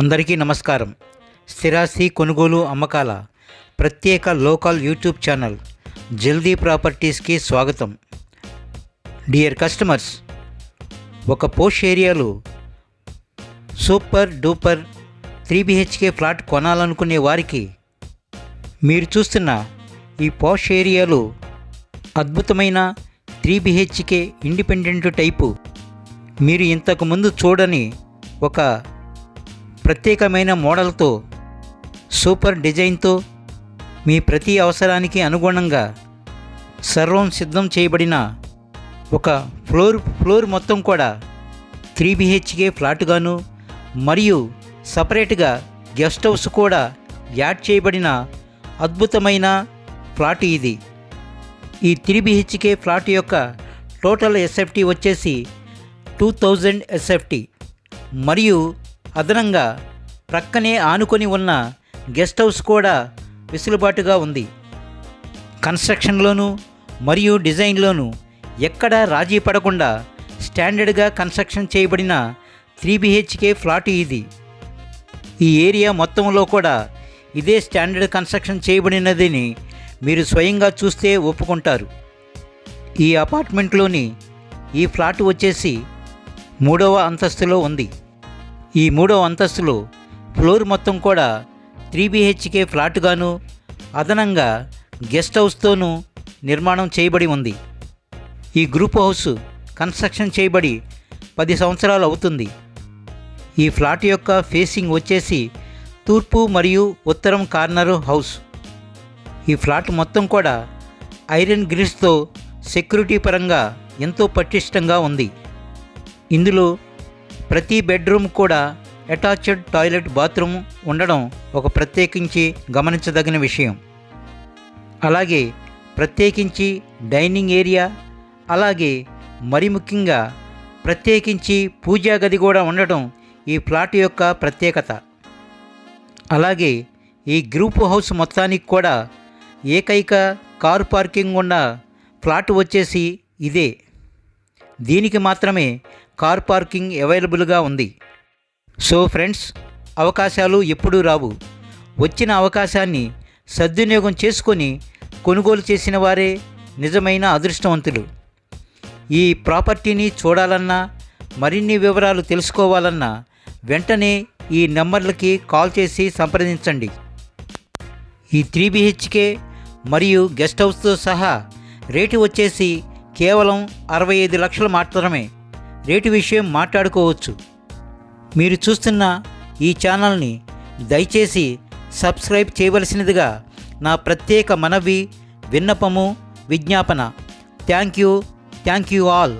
అందరికీ నమస్కారం. స్థిరాస్తి కొనుగోలు అమ్మకాల ప్రత్యేక లోకల్ యూట్యూబ్ ఛానల్ జల్దీ ప్రాపర్టీస్కి స్వాగతం. డియర్ కస్టమర్స్ ఒక పోష్ ఏరియాలో super duper three BHK flat కొనాలనుకునే వారికి మీరు చూస్తున్న ఈ పోష్ ఏరియాలో అద్భుతమైన త్రీ బిహెచ్కే ఇండిపెండెంట్ టైపు మీరు ఇంతకు ముందు చూడని ఒక ప్రత్యేకమైన మోడల్తో సూపర్ డిజైన్తో మీ ప్రతి అవసరానికి అనుగుణంగా సర్వం సిద్ధం చేయబడిన ఒక ఫ్లోర్ ఫ్లోర్ మొత్తం కూడా త్రీ బిహెచ్కే ఫ్లాట్గాను మరియు సపరేట్గా గెస్ట్ హౌస్ కూడా యాడ్ చేయబడిన అద్భుతమైన ఫ్లాట్ ఇది. ఈ త్రీ బిహెచ్కే ఫ్లాట్ యొక్క టోటల్ ఎస్ఎఫ్టీ వచ్చేసి టూ థౌజండ్ ఎస్ఎఫ్టీ మరియు అదనంగా ప్రక్కనే ఆనుకొని ఉన్న గెస్ట్ హౌస్ కూడా వెసులుబాటుగా ఉంది. కన్స్ట్రక్షన్లోనూ మరియు డిజైన్లోనూ ఎక్కడా రాజీ పడకుండా స్టాండర్డ్గా కన్స్ట్రక్షన్ చేయబడిన త్రీ బిహెచ్కే ఫ్లాట్ ఇది. ఈ ఏరియా మొత్తంలో కూడా ఇదే స్టాండర్డ్ కన్స్ట్రక్షన్ చేయబడినదని మీరు స్వయంగా చూస్తే ఒప్పుకుంటారు. ఈ అపార్ట్మెంట్లోని ఈ ఫ్లాట్ వచ్చేసి మూడవ అంతస్తులో ఉంది. ఈ మూడో అంతస్తులో ఫ్లోర్ మొత్తం కూడా త్రీ బిహెచ్కే ఫ్లాట్గాను అదనంగా గెస్ట్ హౌస్తోనూ నిర్మాణం చేయబడి ఉంది. ఈ గ్రూప్ హౌస్ కన్స్ట్రక్షన్ చేయబడి పది సంవత్సరాలు అవుతుంది. ఈ ఫ్లాట్ యొక్క ఫేసింగ్ వచ్చేసి తూర్పు మరియు ఉత్తరం కార్నర్ హౌస్. ఈ ఫ్లాట్ మొత్తం కూడా ఐరన్ గ్రిల్స్తో సెక్యూరిటీ పరంగా ఎంతో పటిష్టంగా ఉంది. ఇందులో ప్రతి బెడ్రూమ్ కూడా అటాచ్డ్ టాయిలెట్ బాత్రూమ్ ఉండడం ఒక ప్రత్యేకించి గమనించదగిన విషయం. అలాగే ప్రత్యేకించి డైనింగ్ ఏరియా అలాగే మరి ముఖ్యంగా ప్రత్యేకించి పూజా గది కూడా ఉండటం ఈ ఫ్లాట్ యొక్క ప్రత్యేకత. అలాగే ఈ గ్రూప్ హౌస్ మొత్తానికి కూడా ఏకైక కారు పార్కింగ్ ఉన్న ఫ్లాట్ వచ్చేసి ఇదే. దీనికి మాత్రమే కార్ పార్కింగ్ అవైలబుల్గా ఉంది. సో ఫ్రెండ్స్ అవకాశాలు ఎప్పుడూ రావు. వచ్చిన అవకాశాన్ని సద్వినియోగం చేసుకొని కొనుగోలు చేసిన వారే నిజమైన అదృష్టవంతులు. ఈ ప్రాపర్టీని చూడాలన్నా మరిన్ని వివరాలు తెలుసుకోవాలన్నా వెంటనే ఈ నెంబర్లకి కాల్ చేసి సంప్రదించండి. ఈ త్రీ బిహెచ్కే మరియు గెస్ట్ హౌస్తో సహా రేటు వచ్చేసి కేవలం అరవై ఐదు లక్షలు మాత్రమే. రేటు విషయం మాట్లాడుకోవచ్చు. మీరు చూస్తున్న ఈ ఛానల్ని దయచేసి సబ్స్క్రైబ్ చేయవలసినదిగా నా ప్రత్యేక మనవి విన్నపము విజ్ఞాపన. Thank you. Thank you all.